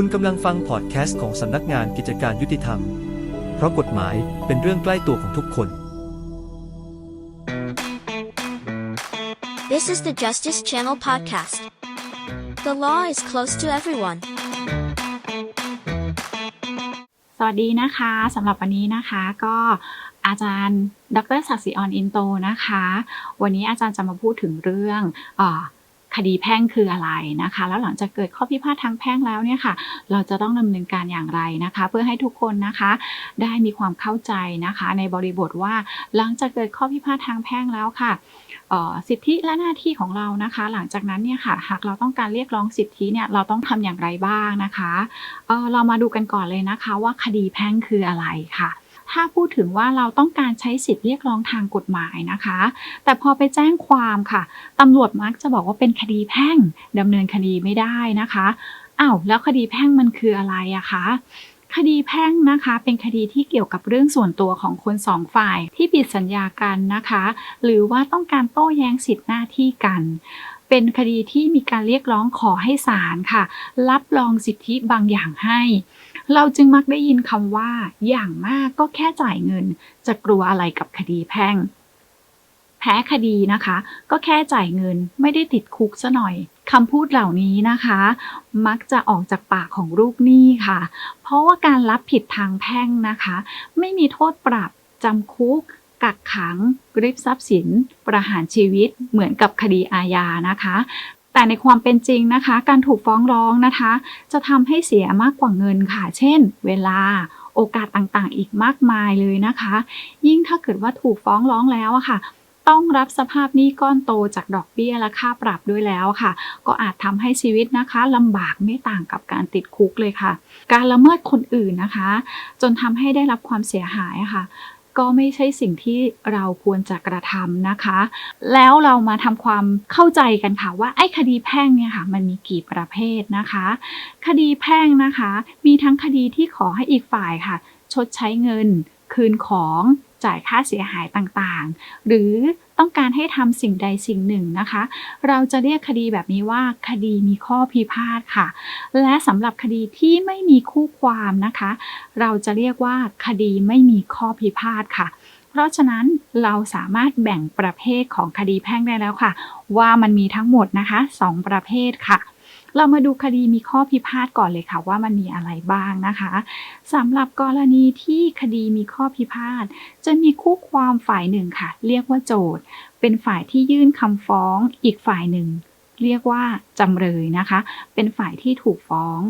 คุณกำลังฟังพอดแคสต์ของสำนักงานกิจการยุติธรรม เพราะกฎหมายเป็นเรื่องใกล้ตัวของทุกคน This is the Justice Channel podcast. The law is close to everyone. สวัสดีนะคะสำหรับวันนี้นะคะก็อาจารย์ ดรศักดิ์ศรีออนอินโตนะคะ วันนี้อาจารย์จะมาพูดถึงเรื่องอา คดีแพ่งคืออะไรนะคะ แล้วหลังจากเกิดข้อพิพาททางแพ่งแล้วเนี่ยค่ะ เราจะต้องดำเนินการอย่างไรนะคะ เพื่อให้ทุกคนนะคะได้มีความเข้าใจนะคะ ในบริบทว่าหลังจากเกิดข้อพิพาททางแพ่งแล้วค่ะสิทธิและหน้าที่ของเรานะคะ หลังจากนั้นเนี่ยค่ะหากเราต้องการเรียกร้องสิทธิเนี่ยเราต้องทำอย่างไรบ้างนะคะเออเรามาดูกันก่อนเลยนะคะว่าคดีแพ่งคืออะไรค่ะ ถ้าพูดถึงว่าเราต้องการใช้สิทธิเรียกร้องทางกฎหมายนะคะ แต่พอไปแจ้งความค่ะตำรวจมักจะบอกว่าเป็นคดีแพ่งดำเนินคดีไม่ได้นะคะอ้าวแล้วคดีแพ่งมันคืออะไรอะคะคดีแพ่งนะคะเป็นคดีที่เกี่ยวกับเรื่องส่วนตัวของคนสองฝ่ายที่ผิดสัญญากันนะคะ หรือว่าต้องการโต้แย้งสิทธิหน้าที่กัน เป็นคดีที่มีการเรียกร้องขอให้ศาลค่ะ รับรองสิทธิบางอย่างให้ เราจึงมักได้ยินคำว่า อย่างมากก็แค่จ่ายเงิน จะกลัวอะไรกับคดีแพ่ง แพ้คดีนะคะ ก็แค่จ่ายเงินไม่ได้ติดคุกซะหน่อยคำพูดเหล่านี้นะคะ มักจะออกจากปากของลูกหนี้ค่ะ เพราะว่าการรับผิดทางแพ่งนะคะ ไม่มีโทษปรับจำคุกกักขังริบทรัพย์สิน ประหารชีวิตเหมือนกับคดีอาญานะคะ แต่ในความเป็นจริงนะคะ การถูกฟ้องร้องนะคะ จะทำให้เสียมากกว่าเงินค่ะ เช่น เวลาโอกาสต่างๆ อีกมากมายเลยนะคะ ยิ่งถ้าเกิดว่าถูกฟ้องร้องแล้วอะค่ะ ต้องรับสภาพหนี้ก้อนโตจากดอกเบี้ยและค่าปรับด้วยแล้วค่ะ ก็อาจทำให้ชีวิตนะคะลำบากไม่ต่างกับการติดคุกเลยค่ะ การละเมิดคนอื่นนะคะ จนทำให้ได้รับความเสียหายค่ะ ก็ไม่ใช่สิ่งที่เราควรจะกระทำนะคะ แล้วเรามาทำความเข้าใจกันค่ะว่าไอ้คดีแพ่งเนี่ยค่ะมันมีกี่ประเภทนะคะ คดีแพ่งนะคะ มีทั้งคดีที่ขอให้อีกฝ่ายค่ะ ชดใช้เงิน คืนของ จ่ายค่าเสียหายต่างๆ หรือต้องการให้ทำสิ่งใดสิ่งหนึ่งนะคะ เราจะเรียกคดีแบบนี้ว่าคดีมีข้อพิพาทค่ะ และสำหรับคดีที่ไม่มีคู่ความนะคะ เราจะเรียกว่าคดีไม่มีข้อพิพาทค่ะเพราะฉะนั้นเราสามารถแบ่งประเภทของคดีแพ่งได้แล้วค่ะ ว่ามันมีทั้งหมดนะคะสองประเภทค่ะ เรามาดูคดีมีข้อพิพาทก่อนเลยค่ะว่ามันมีอะไรบ้างนะคะสำหรับกรณีที่คดีมีข้อพิพาท จะมีคู่ความฝ่ายหนึ่งค่ะ เรียกว่าโจทย์ เป็นฝ่ายที่ยื่นคำฟ้องอีกฝ่ายหนึ่ง เรียกว่าจำเลยนะคะ เป็นฝ่ายที่ถูกฟ้อง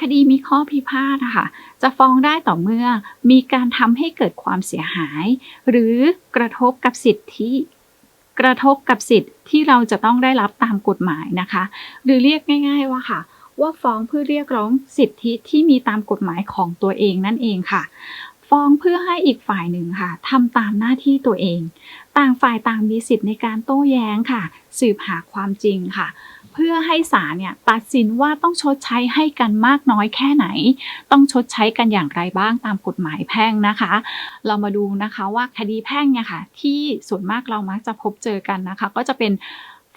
คดีมีข้อพิพาทค่ะจะฟ้องได้ต่อเมื่อมีการทำให้เกิดความเสียหาย หรือกระทบกับสิทธิ กระทบกับสิทธิ์ที่เราจะต้องได้รับตามกฎหมายนะคะ หรือเรียกง่าย ๆ ว่าค่ะ ว่าฟ้องเพื่อเรียกร้องสิทธิที่มีตามกฎหมายของตัวเองนั่นเองค่ะ ฟ้องเพื่อให้อีกฝ่ายหนึ่งค่ะทำตามหน้าที่ตัวเอง ต่างฝ่ายต่างมีสิทธิ์ในการโต้แย้งค่ะ สืบหาความจริงค่ะ เพื่อให้ศาลเนี่ยตัดสินว่าต้องชดใช้ให้กันมากน้อยแค่ไหน ต้องชดใช้กันอย่างไรบ้างตามกฎหมายแพ่งนะคะ เรามาดูนะคะว่าคดีแพ่งเนี่ยค่ะที่ส่วนมากเรามักจะพบเจอกันนะคะ ก็จะเป็น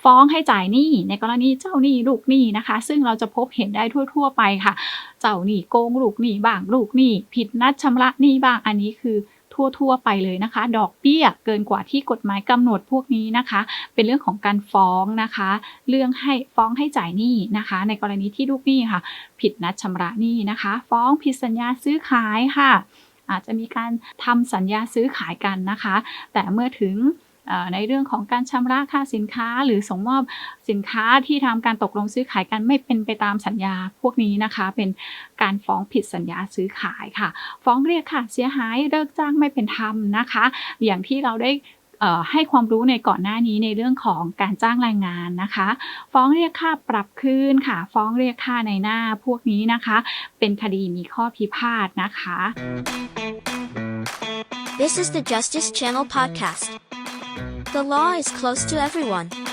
ฟ้องให้จ่ายหนี้ในกรณีเจ้าหนี้ลูกหนี้นะคะ ซึ่งเราจะพบเห็นได้ทั่ว ๆ ไปค่ะ เจ้าหนี้โกงลูกหนี้บ้างลูกหนี้ผิดนัดชำระหนี้บ้างอันนี้คือ ทั่ว ๆ ไปเลยนะคะ ดอกเบี้ยเกินกว่าที่กฎหมายกำหนดพวกนี้นะคะ เป็นเรื่องของการฟ้องนะคะ เรื่องให้ฟ้องให้จ่ายหนี้นะคะ ในกรณีที่ลูกหนี้ค่ะ ผิดนัดชำระหนี้นะคะ ฟ้องผิดสัญญาซื้อขายค่ะ อาจจะมีการทำสัญญาซื้อขายกันนะคะ แต่เมื่อถึง ในเรื่องของการชำระค่าสินค้า หรือส่งมอบสินค้าที่ทำการตกลงซื้อขายกันไม่เป็นไปตามสัญญาพวกนี้นะคะ เป็นการฟ้องผิดสัญญาซื้อขายค่ะ ฟ้องเรียกค่ะเสียหายเลิกจ้างไม่เป็นธรรมนะคะ อย่างที่เราได้ให้ความรู้ในก่อนหน้านี้ในเรื่องของการจ้างแรงงานนะคะ ฟ้องเรียกค่าปรับคืนค่ะ ฟ้องเรียกค่าในหน้าพวกนี้นะคะ เป็นคดีมีข้อพิพาทนะคะ This is the Justice Channel podcast. The law is close to everyone.